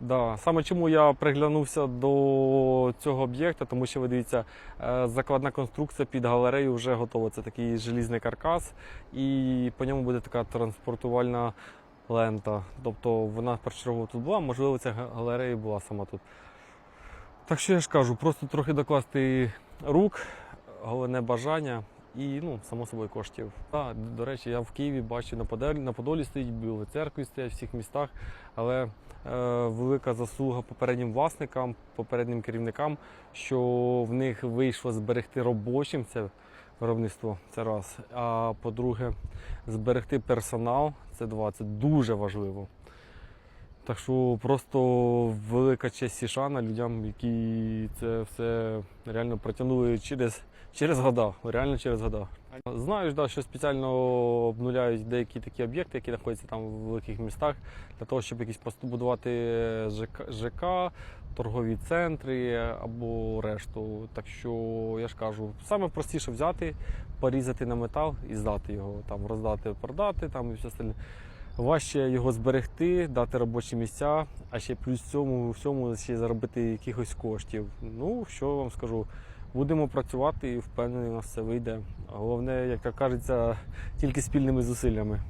Да. Саме чому я приглянувся до цього об'єкта, тому що ви дивіться, е, закладна конструкція під галерею вже готова. Це такий желізний каркас, і по ньому буде така транспортувальна лента. Тобто вона першочергово тут була, можливо, ця галерея була сама тут. Так що я ж кажу, просто трохи докласти рук, головне бажання і, ну, само собою, коштів. А, до речі, я в Києві бачу на Подолі, стоїть, біли церкви стоять в всіх містах, але е, велика заслуга попереднім власникам, попереднім керівникам, що в них вийшло зберегти робочим це виробництво, це раз. А по-друге, зберегти персонал, це два, це дуже важливо. Так що просто велика честь і шана людям, які це все реально протягнули через, через года, реально через года. Знаю, да, що спеціально обнуляють деякі такі об'єкти, які знаходяться там в великих містах, для того, щоб якісь побудувати ЖК, ЖК, торгові центри або решту. Так що я ж кажу, саме простіше взяти, порізати на метал і здати його, там роздати, продати там і все остальне. Важче його зберегти, дати робочі місця, а ще плюс цьому всьому ще заробити якихось коштів. Ну, що вам скажу, будемо працювати і впевнений, у нас все вийде. Головне, як кажеться, тільки спільними зусиллями.